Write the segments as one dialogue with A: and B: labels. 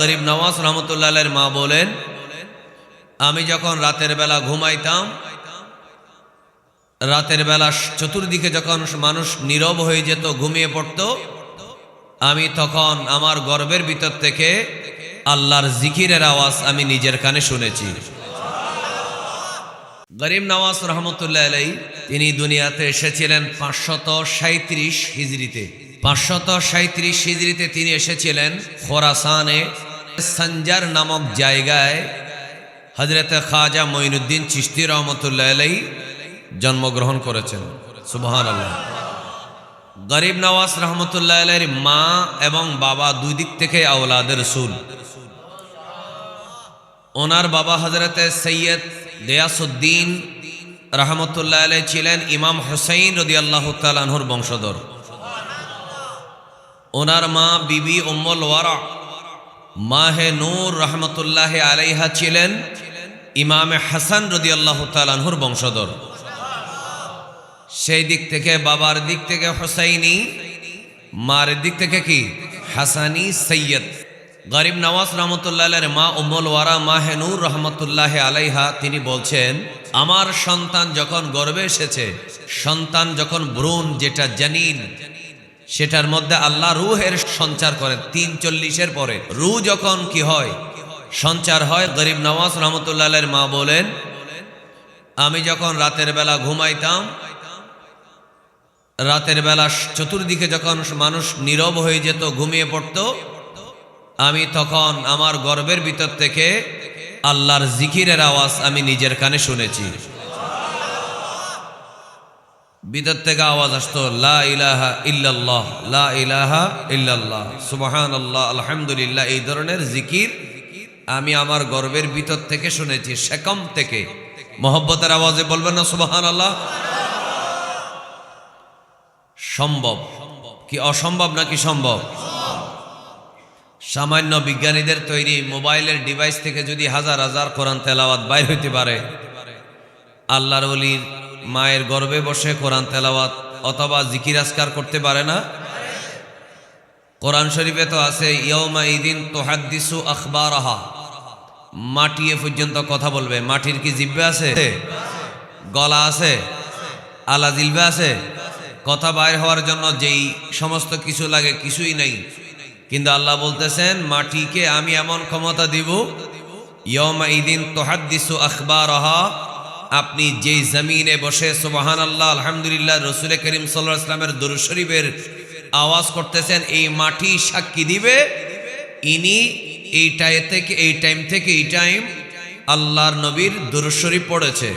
A: গরিব নওয়াজ রহমতুল্লাহের মা বলেন, আমি যখন রাতের বেলা ঘুমাইতাম, রাতের বেলা চতুর্দিকে যখন মানুষ নীরব হয়ে যেত, ঘুমিয়ে পড়তো, আমি তখন আমার গর্বের ভিতর থেকে আল্লাহর জিকিরের আওয়াজ আমি নিজের কানে শুনেছি। গরিব নওয়াজ রহমতুল্লাহ আলাই তিনি দুনিয়াতে এসেছিলেন পাঁচশত সাঁত্রিশ হিজড়িতে। পাঁচশত সাঁত্রিশ হিজড়িতে তিনি এসেছিলেন খোরাসানে সঞ্জার নামক জায়গায় হজরত খাজা মঈনুদ্দিন চিস্তি রহমতুল্লাহ জন্মগ্রহণ করেছেন। সুবহান আল্লাহ গরিব নওয়াজ রহমতুল্লাহ মা এবং বাবা দুই দিক থেকে আওলাদের রসুল। ওনার বাবা হজরতে সৈয়দ গয়াসুদ্দিন রহমতুল্লাহ আলাই ছিলেন ইমাম হুসাইন রদি আল্লাহ তালানহুর বংশধর। ওনার মা বিবি উম্মল ওয়ারা মাহে নূর রহমতুল্লাহ আলাইহা ছিলেন ইমামে হাসান রদি আল্লাহ তালানহুর বংশধর। সেই দিক থেকে বাবার দিক থেকে হোসাইনি, মার দিক থেকে কি? হাসানি সৈয়দ। গরিব নওয়াজ রহমতুল্লাহের মা উম্মল ওয়ারা মাহেনুর রহমতুল্লাহ আলাইহা, তিনি বলছেন, আমার সন্তান যখন গর্বে এসেছে, সন্তান যখন ভ্রূণ, যেটা জানিন সেটার মধ্যে আল্লাহ রুহের সঞ্চার করেন তিন চল্লিশের পরে। রু যখন কি হয়? সঞ্চার হয়। গরিব নওয়াজ রহমতুল্লাহের মা বলেন, আমি যখন রাতের বেলা ঘুমাইতাম, রাতের বেলা চতুর্দিকে যখন মানুষ নীরব হয়ে যেত, ঘুমিয়ে পড়ত, আমি তখন আমার গর্বের ভিতর থেকে আল্লাহর জিকিরের আওয়াজ আমি নিজের কানে শুনেছি। ভিতর থেকে আওয়াজ আসতো, লা ইলাহা ইল্লাল্লাহ, লা ইলাহা ইল্লাল্লাহ আলহামদুলিল্লাহ, এই ধরনের জিকির আমি আমার গর্বের ভিতর থেকে শুনেছি, সেকম থেকে। মোহব্বতের আওয়াজে বলবেন না সুবাহান আল্লাহ সম্ভব। কি অসম্ভব নাকি সম্ভব? সামান্য বিজ্ঞানীদের তৈরি মোবাইলের ডিভাইস থেকে যদি হাজার হাজার কোরআন তেলাওয়াত বাইর হইতে পারে, আল্লাহর অলির মায়ের গর্বে বসে কোরআন তেলাওয়াত অথবা জিকির আসকার করতে পারে না? কোরআন শরীফে তো আছে ইয়মা ইদিন তোহাদ্দিসু আহা পর্যন্ত কথা বলবে। মাটির কি জিব্বে আছে? গলা আছে? আলা জিলবে আছে? কথা বাইর হওয়ার জন্য যেই সমস্ত কিছু লাগে কিছুই নাই। কিন্তু আল্লাহ বলতেছেন, মাটিকে আমি এমন ক্ষমতা দিব ইয়মা ইদিন তোহাদ্দিসু আখবার আপনি যেই জমিনে বসে সুবাহান আল্লাহ আলহামদুলিল্লাহ, রসুল করিম সাল্লাহ ইসলামের দরুদ শরীফের আওয়াজ করতেছেন, এই মাটি সাক্ষী দিবে? ইনি এই টাই থেকে, এই টাইম থেকে, এই টাইম আল্লাহর নবীর দরুদ শরীফ পড়েছে।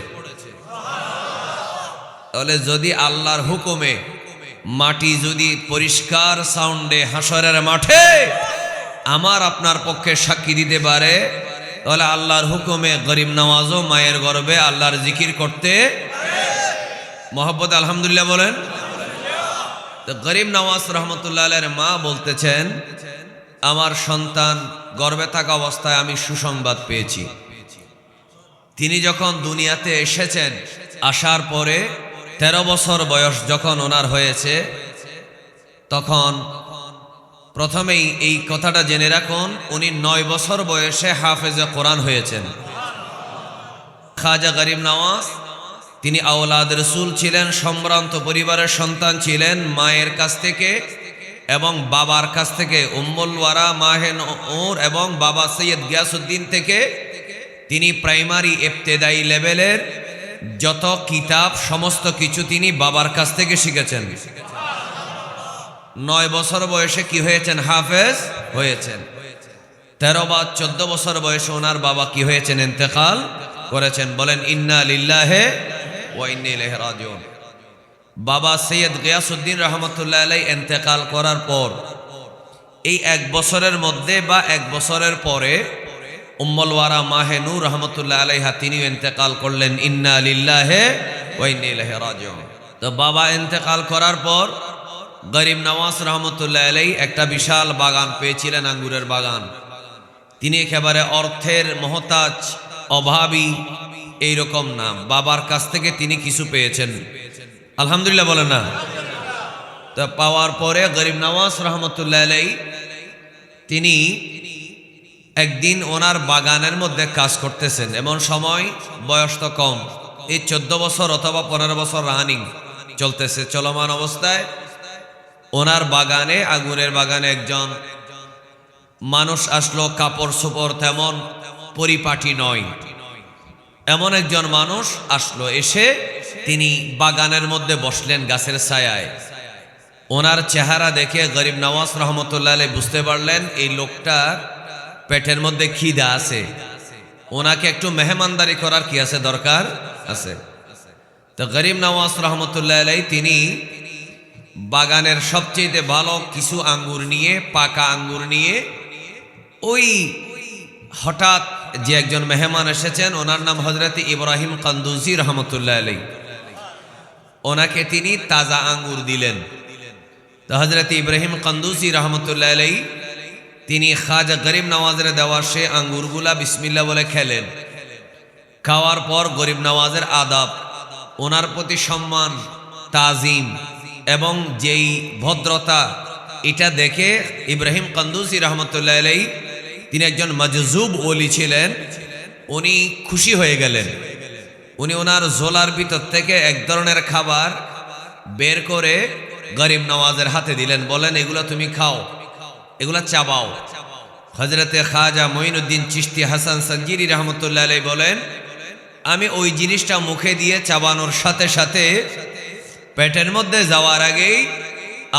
A: তাহলে যদি আল্লাহর হুকুমে মাটি যদি পরিষ্কার সাউন্ডে হাসরের মাঠে, আমার আপনার পক্ষে সাক্ষী দিতে পারে তাহলে আল্লাহর হুকুমে গরিব নওয়াজও মায়ের গর্বে আল্লাহর জিকির করতে মোহাম্মদ আলহামদুলিল্লাহ বলেন। তো গরিব নওয়াজ রহমতুল্লাহ আলের মা বলতেছেন, আমার সন্তান গর্বে থাকা অবস্থায় আমি সুসংবাদ পেয়েছি। তিনি যখন দুনিয়াতে এসেছেন, আসার পরে তেরো বছর বয়স যখন ওনার হয়েছে, তখন প্রথমেই এই কথাটা জেনে রাখুন, উনি নয় বছর বয়সে হাফেজে কোরআন হয়েছেন। খাজা গরিব নওয়াজ, তিনি আওলাদ রসুল ছিলেন, সম্ভ্রান্ত পরিবারের সন্তান ছিলেন, মায়ের কাছ থেকে এবং বাবার কাছ থেকে উম্মুলওয়ারা মাহেন ওর এবং বাবা সৈয়দ গিয়াসুদ্দিন থেকে তিনি প্রাইমারি এফতেদায়ী লেভেলের যত কিতাব, সমস্ত কিছু তিনি বাবার কাছ থেকে শিখেছেন। নয় বছর বয়সে কি হয়েছেন হাফেজ? হয়েছেন। তেরো বা চোদ্দ বছর বয়সে ওনার বাবা কি হয়েছেন? ইন্তেকাল করেছেন। বলেন, ইন্না লিল্লাহে বাবা সৈয়দ গিয়াসুদ্দিন রহমতুল্লাহ আলাই ইন্তেকাল করার পর, এই এক বছরের মধ্যে বা এক বছরের পরে উম্মলওয়ারা মাহে নূর রহমতুল্লাহ আলাইহা তিনিও ইন্তেকাল করলেন, ইন্না লিল্লাহে ওয়াইন্নিলাহে রাজিউন। তো বাবা ইন্তেকাল করার পর গরিব নওয়াজ রহমতুল্লাহ আলাই একটা বিশাল বাগান পেয়েছিলেন আঙ্গুরের বাগান। তিনি একেবারে অর্থের মহতাজ, অভাবী, এইরকম নাম। বাবার কাছ থেকে তিনি কিছু পেয়েছেন। আলহামদুলিল্লাহ বলেন না। তো পাওয়ার পরে গরিব নওয়াজ রহমতুল্লাহ আলাই তিনি একদিন ওনার বাগানের মধ্যে কাজ করতেছেন। এমন সময় বয়স তো কম। এই চোদ্দ বছর অথবা পনেরো বছর রানিং চলতেছে, চলমান অবস্থায়। ওনার বাগানে, আগুনের বাগানে একজন মানুষ আসলো, কাপড় চোপড় তেমন পরিপাটি নয়। এমন একজন মানুষ আসলো, এসে তিনি বাগানের মধ্যে বসলেন গাছের ছায়ায়। ওনার চেহারা দেখে গরিব নওয়াজ রহমতুল্লাহ বুঝতে পারলেন, এই লোকটা পেটের মধ্যে খিদা আছে। ওনাকে একটু মেহমানদারি করার কি আছে দরকার আছে? তো গরিব নওয়াজ রহমতুল্লাহ তিনি বাগানের সবচেয়ে ভালো কিছু আঙ্গুর নিয়ে, পাকা আঙ্গুর নিয়ে, ওই হঠাৎ যে একজন মেহমান এসেছেন, ওনার নাম হজরত ইব্রাহিম কান্দুজি রহমতুল্লাহ আলাই ওনাকে তিনি তাজা আঙ্গুর দিলেন। তো হজরত ইব্রাহিম কান্দুজি রহমতুল্লাহ আলাই তিনি খাজা গরিব নওয়াজের দেওয়া সে আঙ্গুরগুলা বিসমিল্লা বলে খেলেন। খাওয়ার পর গরিব নওয়াজের আদাব, ওনার প্রতি সম্মান, তাজিম এবং যেই ভদ্রতা, এটা দেখে ইব্রাহিম কান্দুসি রহমতুল্লাহ আলাই তিনি একজন মজজুব ওলি ছিলেন, উনি খুশি হয়ে গেলেন। উনি ওনার জোলার ভিতর থেকে এক ধরনের খাবার বের করে গরিব নওয়াজের হাতে দিলেন, বলেন, এগুলো তুমি খাও, এগুলা চাবাও। হজরতে খাজা মঈনুদ্দিন চিস্তি হাসান সঞ্জিরি রহমতুল্লাহ আলাই বলেন, আমি ওই জিনিসটা মুখে দিয়ে চাবানোর সাথে সাথে পেটের মধ্যে যাওয়ার আগেই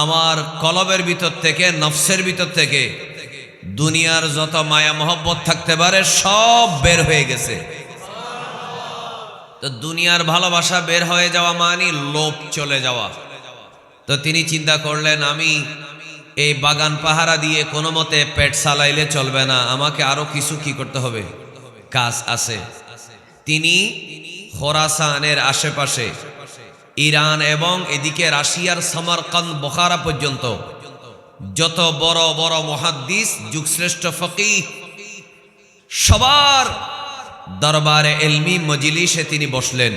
A: আমার কলবের ভিতর থেকে, নফসের ভিতর থেকে দুনিয়ার যত মায়া মহব্বত থাকতে পারে, সব বের হয়ে গেছে। তো দুনিয়ার ভালোবাসা বের হয়ে যাওয়া মানে লোভ চলে যাওয়া। তো তিনি চিন্তা করলেন, আমি এই বাগান পাহারা দিয়ে কোনো মতে পেট সালাইলে চলবে না, আমাকে আরও কিছু কি করতে হবে? কাজ আছে। তিনি খোরাসানের আশেপাশে ইরান এবং এদিকে রাশিয়ার সমরকান বখারা পর্যন্ত। যত বড় বড় মহাদ্দিস, যুগশ্রেষ্ঠ ফকি সবার দরবারে এলমি মজিলিসে তিনি বসলেন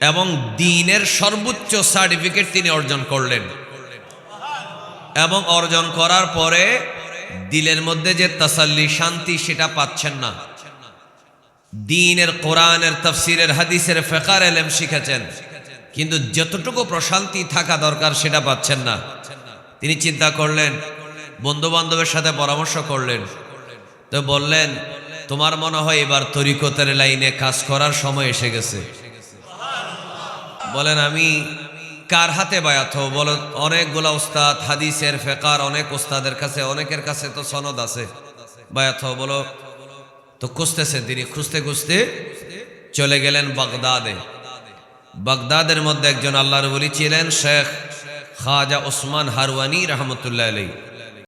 A: এবং দিনের সর্বোচ্চ সার্টিফিকেট তিনি অর্জন করলেন। এবং অর্জন করার পরে দিলের মধ্যে যে তাসাল্লি শান্তি সেটা পাচ্ছেন না। দিনের কোরআনের, তফসিরের, হাদিসের, ফেকার এলেম শিখেছেন। কিন্তু যতটুকু প্রশান্তি থাকা দরকার সেটা পাচ্ছেন না। তিনি চিন্তা করলেন বন্ধু বান্ধবের সাথে পরামর্শ করলেন। তো বললেন, তোমার মনে হয় এবার তরিকতের লাইনে কাজ করার সময় এসে গেছে? বলেন, আমি কার হাতে বায়াত হব? বলো অনেকগুলা উস্তাদ, হাদিসের ফেকার, অনেক উস্তাদের কাছে, অনেকের কাছে তো সনদ আছে। বায়াত বলো? তো খুঁজতেছেন তিনি, খুঁজতে খুঁজতে চলে গেলেন বাগদাদে। বাগদাদের মধ্যে একজন আল্লাহর বলি ছিলেন শেখ খাজা ওসমান হারওয়ানি রহমতুল্লাহ আলাই